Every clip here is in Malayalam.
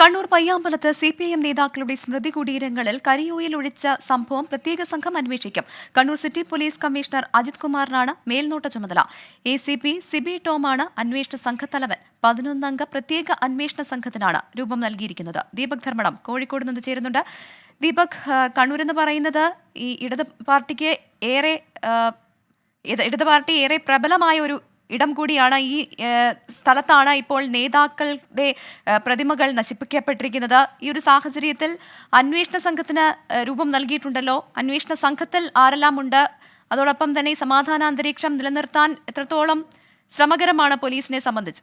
കണ്ണൂർ പയ്യാമ്പലത്ത് സി പി ഐ എം നേതാക്കളുടെ സ്മൃതി കുടീരങ്ങളിൽ കരിയോയിൽ ഒഴിച്ച സംഭവം പ്രത്യേക സംഘം അന്വേഷിക്കും. Kannur city police commissioner Ajith കുമാറിനാണ് മേൽനോട്ട ചുമതല. എ സി പി സിബി ടോമാണ് അന്വേഷണ സംഘത്തലവൻ. പതിനൊന്നംഗ പ്രത്യേക അന്വേഷണ സംഘത്തിനാണ് രൂപം നൽകിയിരിക്കുന്നത്. ദീപക് ധർമ്മടം കോഴിക്കോട് നിന്ന് ചേരുന്നുണ്ട്. ദീപക് കണ്ണൂർ എന്ന് പറയുന്നത് ഈ ഇടത് പാർട്ടിക്ക് ഏറെ ഇടത് പാർട്ടി ഏറെ പ്രബലമായ ഒരു ഇടം കൂടിയാണ് ഈ സ്ഥലത്താണ് ഇപ്പോൾ നേതാക്കളുടെ പ്രതിമകൾ നശിപ്പിക്കപ്പെട്ടിരിക്കുന്നത്. ഈ ഒരു സാഹചര്യത്തിൽ അന്വേഷണ സംഘത്തിന് രൂപം നൽകിയിട്ടുണ്ടല്ലോ. അന്വേഷണ സംഘത്തിൽ ആരെല്ലാം ഉണ്ട് അതോടൊപ്പം തന്നെ സമാധാന അന്തരീക്ഷം നിലനിർത്താൻ എത്രത്തോളം ശ്രമകരമാണ് പോലീസിനെ സംബന്ധിച്ച്?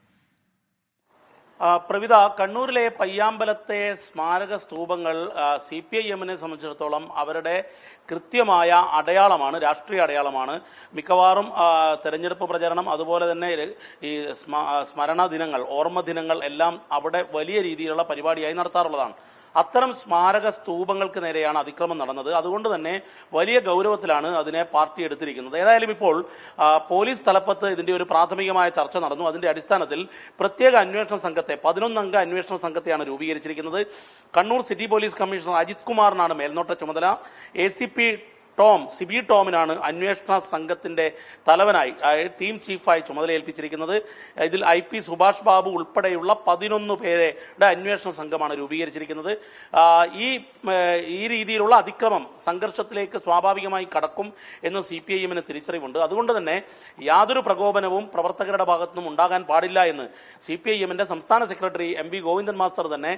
പ്രവിത കണ്ണൂരിലെ പയ്യാമ്പലത്തെ സ്മാരക സ്തൂപങ്ങൾ സി പി ഐ എമ്മിനെ സംബന്ധിച്ചിടത്തോളം അവരുടെ കൃത്യമായ അടയാളമാണ് രാഷ്ട്രീയ അടയാളമാണ്. മിക്കവാറും തെരഞ്ഞെടുപ്പ് പ്രചരണം അതുപോലെ തന്നെ ഈ സ്മ- സ്മരണ ദിനങ്ങൾ ഓർമ്മ ദിനങ്ങൾ എല്ലാം അവിടെ വലിയ രീതിയിലുള്ള പരിപാടിയായി നടത്താറുള്ളതാണ്. അത്തരം സ്മാരക സ്തൂപങ്ങൾക്ക് നേരെയാണ് അതിക്രമം നടന്നത്. അതുകൊണ്ട് തന്നെ വലിയ ഗൗരവത്തിലാണ് അതിനെ പാർട്ടി എടുത്തിരിക്കുന്നത്. ഏതായാലും ഇപ്പോൾ പോലീസ് തലപ്പത്ത് ഇതിന്റെ ഒരു പ്രാഥമികമായ ചർച്ച നടന്നു. അതിന്റെ അടിസ്ഥാനത്തിൽ പ്രത്യേക അന്വേഷണ സംഘത്തെ പതിനൊന്നംഗ അന്വേഷണ സംഘത്തെയാണ് രൂപീകരിച്ചിരിക്കുന്നത്. Kannur city police commissioner Ajith കുമാറിനാണ് മേൽനോട്ട ചുമതല. എ ടോം സിബി ടോമിനാണ് അന്വേഷണ സംഘത്തിന്റെ തലവനായി ടീം ചീഫായി ചുമതലയേൽപ്പിച്ചിരിക്കുന്നത്. ഇതിൽ ഐ പി സുഭാഷ് ബാബു ഉൾപ്പെടെയുള്ള പതിനൊന്ന് പേരുടെ അന്വേഷണ സംഘമാണ് രൂപീകരിച്ചിരിക്കുന്നത്. ഈ ഈ രീതിയിലുള്ള അതിക്രമം സംഘർഷത്തിലേക്ക് സ്വാഭാവികമായി കടക്കും എന്ന് സി പി ഐ എമ്മിന് തിരിച്ചറിവുണ്ട്. അതുകൊണ്ട് തന്നെ യാതൊരു പ്രകോപനവും പ്രവർത്തകരുടെ ഭാഗത്തുനിന്നും ഉണ്ടാകാൻ പാടില്ല എന്ന് സി പി ഐ എമ്മിന്റെ സംസ്ഥാന secretary M V Govindan master തന്നെ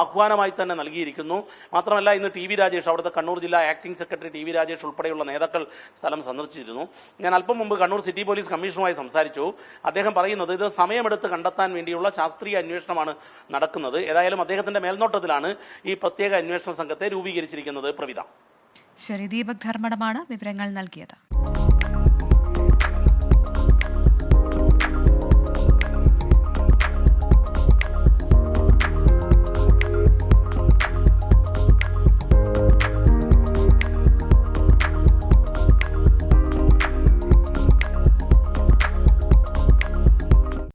ആഹ്വാനമായി തന്നെ നൽകിയിരിക്കുന്നു. മാത്രമല്ല ഇന്ന് ടി വി രാജേഷ് അവിടുത്തെ കണ്ണൂർ ജില്ലാ acting secretary T V Rajesh ഉൾപ്പെടെയുള്ള നേതാക്കൾ സ്ഥലം സന്ദർശിച്ചിരുന്നു. ഞാൻ അല്പം മുമ്പ് കണ്ണൂർ സിറ്റി പോലീസ് കമ്മീഷണറുമായി സംസാരിച്ചു. അദ്ദേഹം പറയുന്നത് ഇത് സമയമെടുത്ത് കണ്ടെത്താൻ വേണ്ടിയുള്ള ശാസ്ത്രീയ അന്വേഷണമാണ് നടക്കുന്നത്. ഏതായാലും അദ്ദേഹത്തിന്റെ മേൽനോട്ടത്തിലാണ് ഈ പ്രത്യേക അന്വേഷണ സംഘത്തെ രൂപീകരിച്ചിരിക്കുന്നത് പ്രവിധ ശരി ദീപക് ധർമ്മടമാണ് വിവരങ്ങൾ നൽകിയത്.